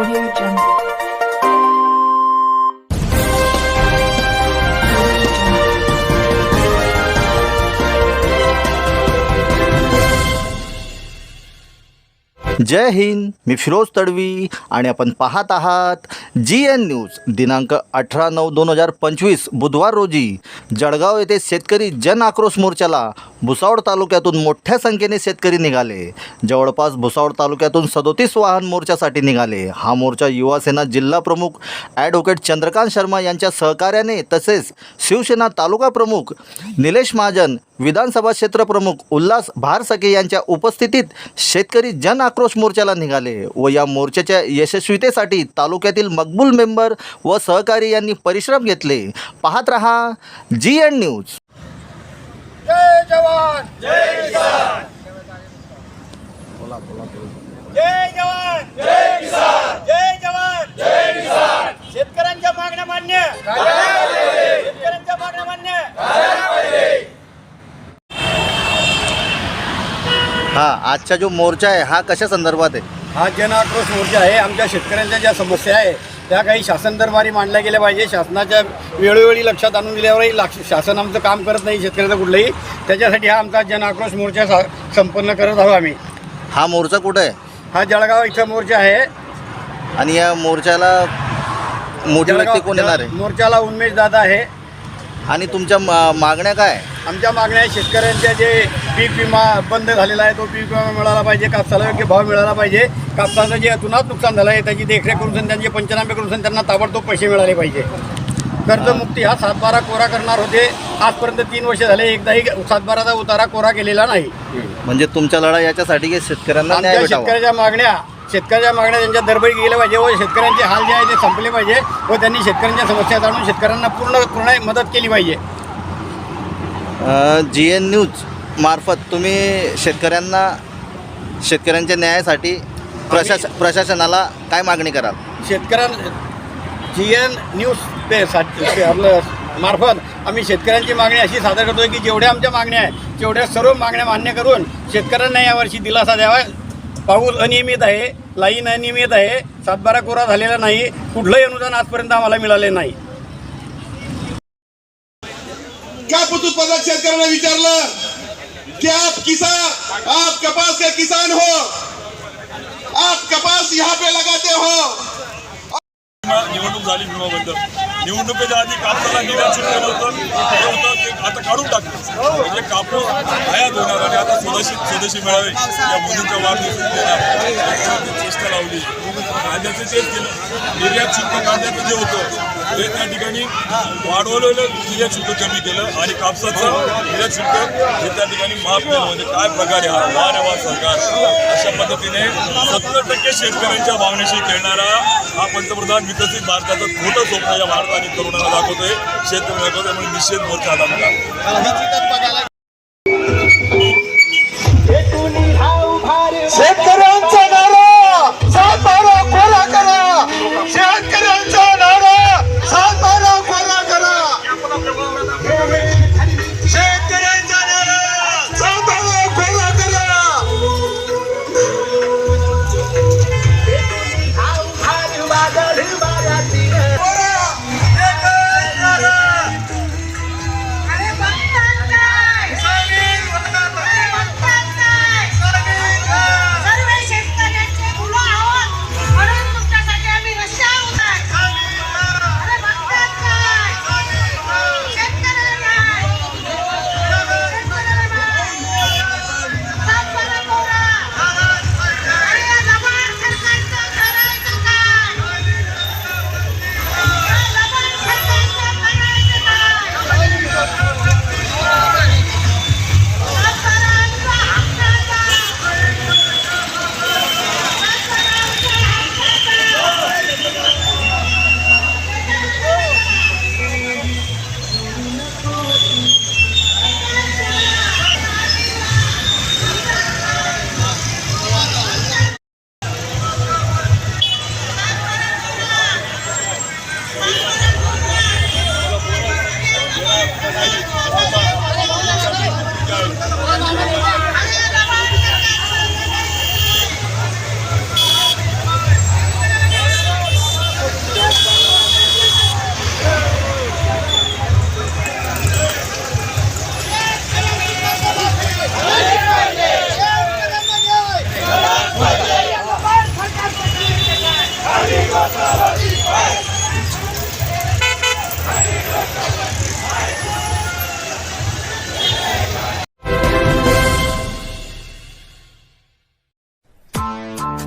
Audio Jungle. जय हिंद मी फिरोज तडवी आणि आपण पाहत आहात जी एन न्यूज दिनांक अठरा नऊ दोन हजार पंचवीस बुधवार रोजी. जळगाव येथे शेतकरी जन आक्रोश मोर्चाला भुसावळ तालुक्यातून मोठ्या संख्येने शेतकरी निघाले. जवळपास भुसावळ तालुक्यातून सदोतीस वाहन मोर्चासाठी निघाले. हा मोर्चा युवासेना जिल्हा प्रमुख ॲडव्होकेट चंद्रकांत शर्मा यांच्या सहकार्याने तसेच शिवसेना तालुका प्रमुख निलेश महाजन विधानसभा क्षेत्र प्रमुख उल्हास भारसके यांच्या उपस्थितीत शेतकरी जन आक्रोश मोर्चाला निघाले व या मोर्चाच्या यशस्वीतेसाठी तालुक्यातील मकबूल मेंबर व सहकारी यांनी परिश्रम घेतले. पाहत रहा जी एन न्यूज जय जवान! जय किसान! जय जवान! जय किसान! जय जवान! जय किसान! शेतकऱ्यांच्या मागण्या मान्य. शेतकऱ्यांच्या मागण्या मान्य! हा आजचा जो मोर्चा आहे हा कशा संदर्भात आहे? हा जन आक्रोश मोर्चा आहे. आमच्या शेतकऱ्यांच्या ज्या समस्या आहे त्या काही शासन दरबारी मांडल्या गेल्या पाहिजे. शासनाच्या वेळोवेळी लक्षात आणून दिल्यावरही लाक्ष- शासन आमचं काम करत नाही शेतकऱ्याचं कुठलंही. त्याच्यासाठी हा आमचा जन आक्रोश मोर्चा सा- संपन्न करत आहोत आम्ही. हा मोर्चा कुठं आहे? हा जळगाव इथं मोर्चा आहे. आणि या मोर्चाला मोठी व्यक्ती कोण येणार आहे? मोर्चाला उन्मेष दादा आहे. आणि तुमच्या मा- मागण्या काय? आहे? आमच्या मागण्या आहे शेतकऱ्यांच्या जे पीक विमा बंद झालेला आहे तो पीक विमा मिळाला पाहिजे कापसाला योग्य भाव मिळाला पाहिजे. कापसाचं जे अतुनात नुकसान झालं आहे त्याची देखरेख करून त्यांचे पंचनामे करून त्यांना ताबडतोब पैसे मिळाले पाहिजे. कर्जमुक्ती हा सातबारा कोरा करणार होते. आजपर्यंत तीन वर्ष झाले एकदाही सातबाराचा उतारा कोरा केलेला नाही. म्हणजे तुमचा लढा याच्यासाठी की शेतकऱ्यांना न्याय आमच्या भेटावा? शेतकऱ्याच्या मागण्या शेतकऱ्याच्या मागण्या त्यांच्या दरबरी गेल्या पाहिजे व शेतकऱ्यांचे हाल जे आहे ते संपले पाहिजे व त्यांनी शेतकऱ्यांच्या समस्या जाणून शेतकऱ्यांना पूर्ण पूर्ण मदत केली पाहिजे. जी एन न्यूज मार्फत तुम्ही शेतकऱ्यांना शेतकऱ्यांच्या न्यायासाठी प्रशास प्रशासनाला काय मागणी कराल? शेतकऱ्यां जी एन न्यूजसाठी पे आपलं मार्फत आम्ही शेतकऱ्यांची मागणी अशी सादर करतोय की जेवढ्या आमच्या मागण्या आहेत तेवढ्या सर्व मागण्या मान्य करून शेतकऱ्यांना यावर्षी दिलासा द्यावा. पाऊस अनियमित आहे. लाईन अनियमित आहे. सातबारा कोरा झालेला नाही. कुठलंही अनुदान आजपर्यंत आम्हाला मिळाले नाही. कापूस उत्पादक शेतकऱ्यांना विचारलं की आप किसान आप कपास के किसान हो? आप कपास यहाँ पे लगाते हो? निवडणूक झाली विमाबद्दल निवडणुकीच्या आधी कापसाला निर्यात शुल्क नव्हतं हे होतं ते आता काढून टाकलं. म्हणजे कापूस आयात होणार आणि आता स्वदेशी स्वदेशी मिळावे या मोदींच्या वाढदिवशी चेष्टा लावली. कांद्याचं तेच केलं. निर्यात शुल्क कांद्याचं जे होतं ते त्या ठिकाणी वाढवलेलं निर्यात शुल्क कमी केलं आणि कापसाचं निर्यात शुल्क हे त्या ठिकाणी माफ केलं. म्हणजे काय प्रकारे हा वारंवार सरकार अशा पद्धतीने सत्तर टक्के शेतकऱ्यांच्या भावनेशी खेळणारा हा पंतप्रधान विकसित भारताचं खोटं स्वप्न या आणि तरुणाला दाखवतोय. शेतकरी दाखवतोय म्हणून निषेध मोर्चा आता